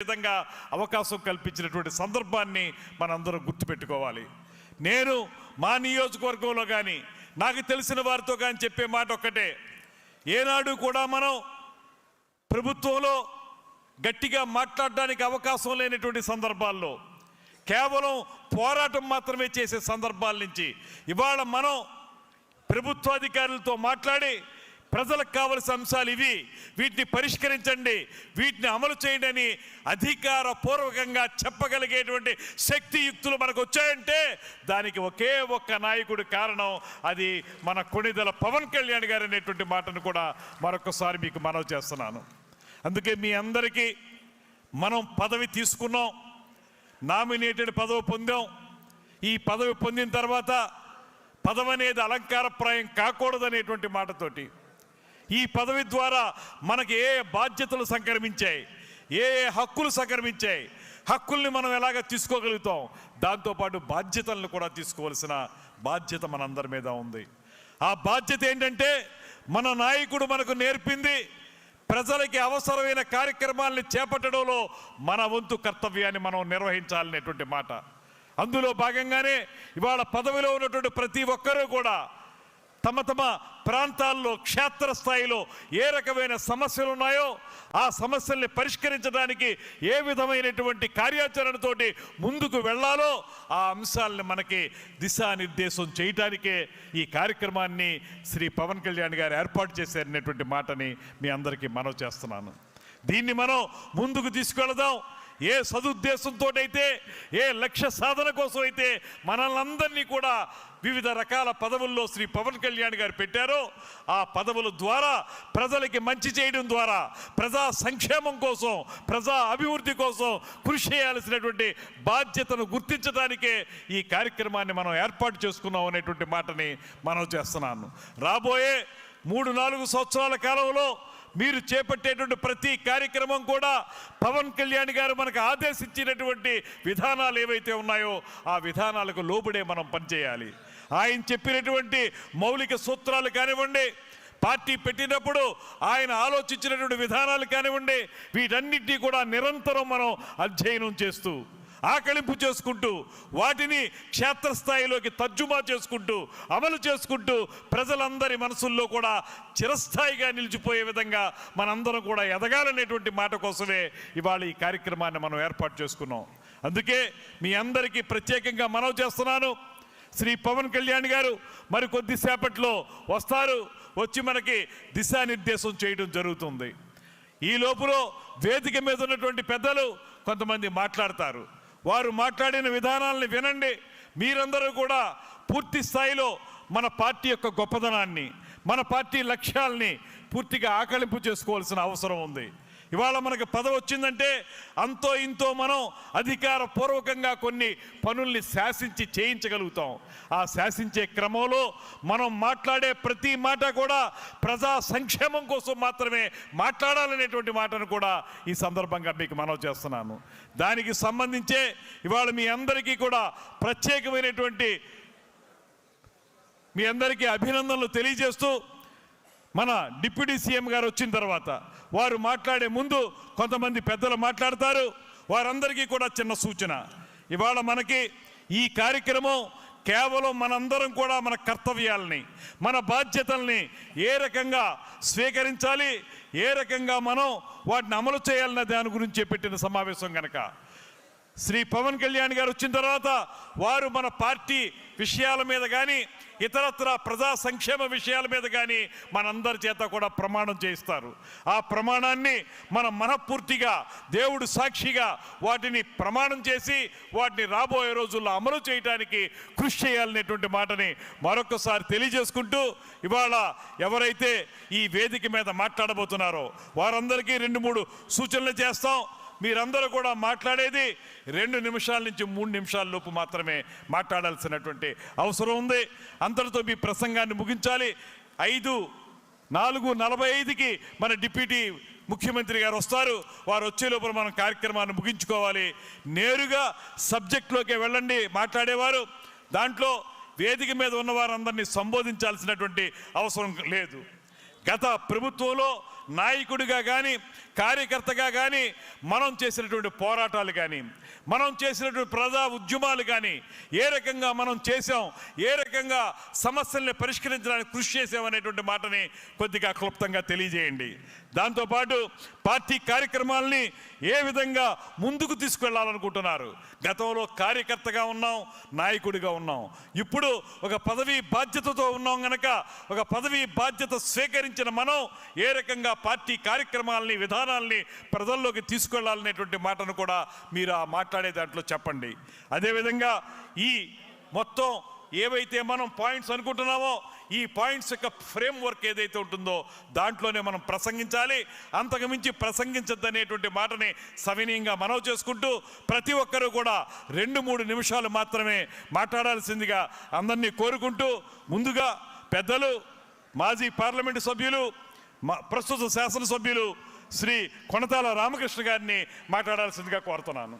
విధంగా అవకాశం కల్పించినటువంటి సందర్భాన్ని మనందరం గుర్తుపెట్టుకోవాలి. నేను మా నియోజకవర్గంలో కానీ నాకు తెలిసిన వారితో కానీ చెప్పే మాట ఒక్కటే. ఏనాడు కూడా మనం ప్రభుత్వంలో గట్టిగా మాట్లాడడానికి అవకాశం లేనటువంటి సందర్భాల్లో కేవలం పోరాటం మాత్రమే చేసే సందర్భాల నుంచి ఇవాళ మనం ప్రభుత్వాధికారులతో మాట్లాడి ప్రజలకు కావలసిన అంశాలు ఇవి. వీటిని పరిష్కరించండి. వీటిని అమలు చేయండి అని అధికారపూర్వకంగా చెప్పగలిగేటువంటి శక్తియుక్తులు మనకు వచ్చాయంటే దానికి ఒకే ఒక్క నాయకుడి కారణం అది మన కొణిదల పవన్ కళ్యాణ్ గారు అనేటువంటి మాటను కూడా మరొకసారి మీకు మనవి చేస్తున్నాను. అందుకే మీ అందరికీ మనం పదవి తీసుకున్నాం. నామినేటెడ్ పదవి పొందాం. ఈ పదవి పొందిన తర్వాత పదవి అనేది అలంకారప్రాయం కాకూడదనేటువంటి మాటతోటి ఈ పదవి ద్వారా మనకి ఏ బాధ్యతలు సంక్రమించాయి ఏ ఏ హక్కులు సంక్రమించాయి హక్కుల్ని మనం ఎలాగ తీసుకోగలుగుతాం దాంతోపాటు బాధ్యతలను కూడా తీసుకోవాల్సిన బాధ్యత మనందరి మీద ఉంది. ఆ బాధ్యత ఏంటంటే మన నాయకుడు మనకు నేర్పింది ప్రజలకి అవసరమైన కార్యక్రమాల్ని చేపట్టడంలో మన వంతు కర్తవ్యాన్ని మనం నిర్వహించాలనేటువంటి మాట. అందులో భాగంగానే ఇవాళ పదవిలో ఉన్నటువంటి ప్రతి ఒక్కరూ కూడా తమ తమ ప్రాంతాల్లో క్షేత్రస్థాయిలో ఏ రకమైన సమస్యలు ఉన్నాయో ఆ సమస్యల్ని పరిష్కరించడానికి ఏ విధమైనటువంటి కార్యాచరణతోటి ముందుకు వెళ్ళాలో ఆ అంశాలను మనకి దిశానిర్దేశం చేయటానికే ఈ కార్యక్రమాన్ని శ్రీ పవన్ కళ్యాణ్ గారు ఏర్పాటు చేశారనేటువంటి మాటని మీ అందరికీ మనవి చేస్తున్నాను. దీన్ని మనం ముందుకు తీసుకెళదాం. ఏ సదుద్దేశంతో అయితే ఏ లక్ష్య సాధన కోసం అయితే మనల్ని కూడా వివిధ రకాల పదవుల్లో శ్రీ పవన్ కళ్యాణ్ గారు పెట్టారో ఆ పదవుల ద్వారా ప్రజలకి మంచి చేయడం ద్వారా ప్రజా సంక్షేమం కోసం ప్రజా అభివృద్ధి కోసం కృషి చేయాల్సినటువంటి బాధ్యతను గుర్తించడానికే ఈ కార్యక్రమాన్ని మనం ఏర్పాటు చేసుకున్నాం అనేటువంటి మాటని మనం చేస్తున్నాను. రాబోయే మూడు నాలుగు సంవత్సరాల కాలంలో మీరు చేపట్టేటువంటి ప్రతి కార్యక్రమం కూడా పవన్ కళ్యాణ్ గారు మనకు ఆదేశించినటువంటి విధానాలు ఏవైతే ఉన్నాయో ఆ విధానాలకు లోబడే మనం పనిచేయాలి. ఆయన చెప్పినటువంటి మౌలిక సూత్రాలు కానివ్వండి పార్టీ పెట్టినప్పుడు ఆయన ఆలోచించినటువంటి విధానాలు కానివ్వండి వీటన్నిటినీ కూడా నిరంతరం మనం అధ్యయనం చేస్తూ ఆకలింపు చేసుకుంటూ వాటిని క్షేత్రస్థాయిలోకి తర్జుమా చేసుకుంటూ అమలు చేసుకుంటూ ప్రజలందరి మనసుల్లో కూడా చిరస్థాయిగా నిలిచిపోయే విధంగా మనందరం కూడా ఎదగాలనేటువంటి మాట కోసమే ఇవాళ ఈ కార్యక్రమాన్ని మనం ఏర్పాటు చేసుకున్నాం. అందుకే మీ అందరికీ ప్రత్యేకంగా మనవి చేస్తున్నాను. శ్రీ పవన్ కళ్యాణ్ గారు మరి కొద్దిసేపట్లో వస్తారు. వచ్చి మనకి దిశానిర్దేశం చేయడం జరుగుతుంది. ఈ లోపల వేదిక మీద ఉన్నటువంటి పెద్దలు కొంతమంది మాట్లాడతారు. వారు మాట్లాడిన విధానాలను వినండి. మీరందరూ కూడా పూర్తి స్థాయిలో మన పార్టీ యొక్క గొప్పదనాన్ని మన పార్టీ లక్ష్యాల్ని పూర్తిగా ఆకలింపు చేసుకోవాల్సిన అవసరం ఉంది. ఇవాళ మనకు పదవి వచ్చిందంటే అంతో ఇంతో మనం అధికార పూర్వకంగా కొన్ని పనుల్ని శాసించి చేయించగలుగుతాం. ఆ శాసించే క్రమంలో మనం మాట్లాడే ప్రతి మాట కూడా ప్రజా సంక్షేమం కోసం మాత్రమే మాట్లాడాలనేటువంటి మాటను కూడా ఈ సందర్భంగా మీకు మనవి చేస్తున్నాను. దానికి సంబంధించే ఇవాళ మీ అందరికీ కూడా ప్రత్యేకమైనటువంటి మీ అందరికీ అభినందనలు తెలియజేస్తూ మన డిప్యూటీ సీఎం గారు వచ్చిన తర్వాత వారు మాట్లాడే ముందు కొంతమంది పెద్దలు మాట్లాడతారు. వారందరికీ కూడా చిన్న సూచన. ఇవాళ మనకి ఈ కార్యక్రమం కేవలం మనందరం కూడా మన కర్తవ్యాలని మన బాధ్యతల్ని ఏ రకంగా స్వీకరించాలి ఏ రకంగా మనం వాటిని అమలు చేయాలన్న దాని గురించి పెట్టిన సమావేశం కనుక శ్రీ పవన్ కళ్యాణ్ గారు వచ్చిన తర్వాత వారు మన పార్టీ విషయాల మీద కానీ ఇతరత్ర ప్రజా సంక్షేమ విషయాల మీద కానీ మనందరి చేత కూడా ప్రమాణం చేయిస్తారు. ఆ ప్రమాణాన్ని మనం మనపూర్తిగా దేవుడు సాక్షిగా వాటిని ప్రమాణం చేసి వాటిని రాబోయే రోజుల్లో అమలు చేయడానికి కృషి చేయాలనేటువంటి మాటని మరొకసారి తెలియజేసుకుంటూ ఇవాళ ఎవరైతే ఈ వేదిక మీద మాట్లాడబోతున్నారో వారందరికీ రెండు మూడు సూచనలు చేస్తాం. మీరందరూ కూడా మాట్లాడేది రెండు నిమిషాల నుంచి మూడు నిమిషాల లోపు మాత్రమే మాట్లాడాల్సినటువంటి అవసరం ఉంది. అంతటితో మీ ప్రసంగాన్ని ముగించాలి. ఐదు నాలుగు నలభై ఐదుకి మన డిప్యూటీ ముఖ్యమంత్రి గారు వస్తారు. వారు వచ్చే లోపల మనం కార్యక్రమాన్ని ముగించుకోవాలి. నేరుగా సబ్జెక్ట్లోకి వెళ్ళండి మాట్లాడేవారు. దాంట్లో వేదిక మీద ఉన్న వారందరినీ సంబోధించాల్సినటువంటి అవసరం లేదు. గత ప్రభుత్వంలో నాయకుడిగా కానీ కార్యకర్తగా కానీ మనం చేసినటువంటి పోరాటాలు కానీ మనం చేసినటువంటి ప్రజా ఉద్యమాలు కానీ ఏ రకంగా మనం చేసాం ఏ రకంగా సమస్యల్ని పరిష్కరించడానికి కృషి చేసామనేటువంటి మాటని కొద్దిగా క్లుప్తంగా తెలియజేయండి. దాంతోపాటు పార్టీ కార్యక్రమాల్ని ఏ విధంగా ముందుకు తీసుకెళ్ళాలనుకుంటున్నారు? గతంలో కార్యకర్తగా ఉన్నాం నాయకుడిగా ఉన్నాం. ఇప్పుడు ఒక పదవి బాధ్యతతో ఉన్నాం గనక ఒక పదవి బాధ్యత స్వీకరించిన మనం ఏ రకంగా పార్టీ కార్యక్రమాలని విధానాల్ని ప్రజల్లోకి తీసుకెళ్ళాలనేటువంటి మాటను కూడా మీరు ఆ మాట్లాడే దాంట్లో చెప్పండి. అదేవిధంగా ఈ మొత్తం ఏవైతే మనం పాయింట్స్ అనుకుంటున్నామో ఈ పాయింట్స్ యొక్క ఫ్రేమ్ వర్క్ ఏదైతే ఉంటుందో దాంట్లోనే మనం ప్రసంగించాలి. అంతకుమించి ప్రసంగించద్దనేటువంటి మాటని సవినీయంగా మనవి చేసుకుంటూ ప్రతి ఒక్కరూ కూడా రెండు మూడు నిమిషాలు మాత్రమే మాట్లాడాల్సిందిగా అందరినీ కోరుకుంటూ ముందుగా పెద్దలు మాజీ పార్లమెంటు సభ్యులు మా ప్రస్తుత శాసనసభ్యులు శ్రీ కొనతాల రామకృష్ణ గారిని మాట్లాడాల్సిందిగా కోరుతున్నాను.